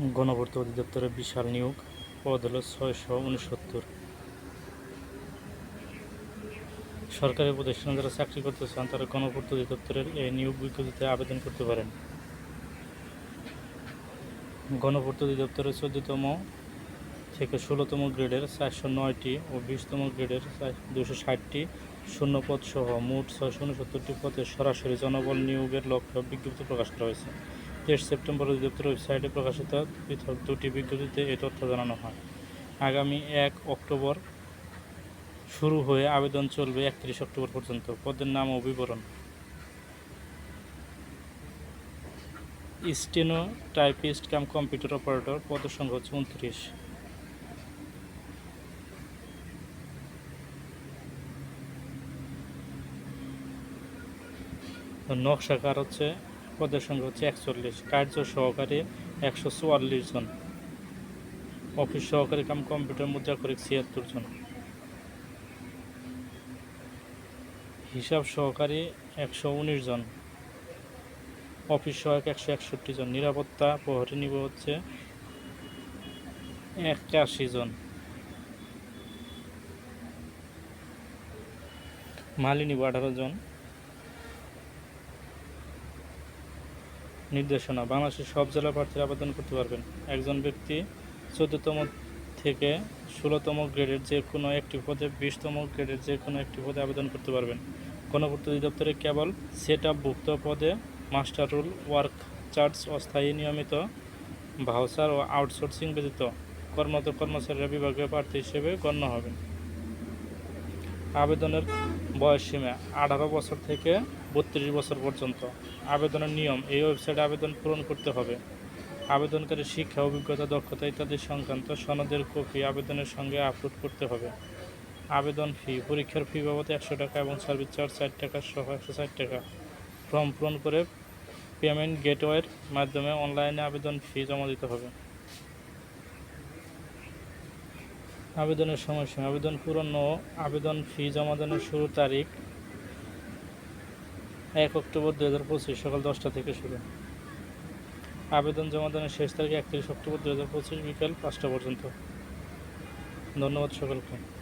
গণপূর্ত অধিদপ্তরের বিশাল নিয়োগ, পদ হল ছয়শো উনসত্তর। সরকারি প্রতিষ্ঠানে যারা চাকরি করতে চান, তারা গণপূর্ত অধিদপ্তরের এই নিয়োগ বিজ্ঞপ্তিতে আবেদন করতে পারেন। গণপূর্ত অধিদপ্তরের চোদ্দতম থেকে ষোলোতম গ্রেডের চারশো নয়টি ও বিশতম গ্রেডের দুশো ষাটটি শূন্যপদ সহ মোট ছয়শো উনসত্তরটি পদে সরাসরি জনবল নিয়োগের লক্ষ্যে বিজ্ঞপ্তি প্রকাশ করা হয়েছে। তেইশ সেপ্টেম্বর অধিদপ্তর ওয়েবসাইটে প্রকাশিত পৃথক দুটি বিজ্ঞপ্তিতে এই তথ্য জানানো হয়। আগামী এক অক্টোবর শুরু হয়ে আবেদন চলবে একত্রিশ অক্টোবর পর্যন্ত। পদের নাম ও বিবরণ। Steno typist cum computer operator পদের হচ্ছে উনত্রিশ। নকশাকার হচ্ছে পদের সংখ্যা হচ্ছে একচল্লিশ। কার্য সহকারী একশো চুয়াল্লিশ জন। অফিস সহকারী কাম কম্পিউটার মুদ্রাকরিক ছিয়াত্তর জন। হিসাব সহকারী একশো উনিশ জন। অফিস সহায়ক একশো একষট্টি জন। নিরাপত্তা প্রহরী নিব হচ্ছে একাশি জন। মালি নিব আঠারো জন। নির্দেশনা, বাংলাদেশের সব জেলা প্রার্থীরা আবেদন করতে পারবেন। একজন ব্যক্তি চোদ্দতম থেকে ষোলোতম গ্রেডের যে কোনো একটি পদে, বিশতম গ্রেডের যে কোনো একটি পদে আবেদন করতে পারবেন। গণপূর্ত অধিদপ্তরে কেবল সেট ভুক্ত পদে মাস্টার রুল, ওয়ার্ক চার্জ অস্থায়ী নিয়মিত ভাউচার ও আউটসোর্সিং ব্যতীত কর্মরত কর্মচারীরা বিভাগীয় প্রার্থী হিসেবে গণ্য হবেন। আবেদনের বয়সসীমা আঠারো বছর থেকে বত্রিশ বছর পর্যন্ত আবেদনের নিয়ম, এই ওয়েবসাইটে আবেদন পূরণ করতে হবে। আবেদনকারী শিক্ষা, অভিজ্ঞতা, দক্ষতা ইত্যাদি সংক্রান্ত সনদের কপি আবেদনের সঙ্গে আপলোড করতে হবে। আবেদন ফি পরীক্ষার ফি বাবদ একশো টাকা এবং সার্ভিস চার্জ ষাট টাকা সহ একশো ষাট টাকা। ফর্ম পূরণ করে পেমেন্ট গেটওয়ের মাধ্যমে অনলাইনে আবেদন ফি জমা দিতে হবে। আবেদনের সময়সীমা, আবেদন পূরণ ও আবেদন ফি জমা দানের শুরু তারিখ এক অক্টোবর দু হাজার পঁচিশ, সকাল দশটা থেকে শুরু। আবেদন জমা দানের শেষ তারিখ একত্রিশ অক্টোবর দু হাজার পঁচিশ, বিকাল পাঁচটা পর্যন্ত। ধন্যবাদ সকলকে।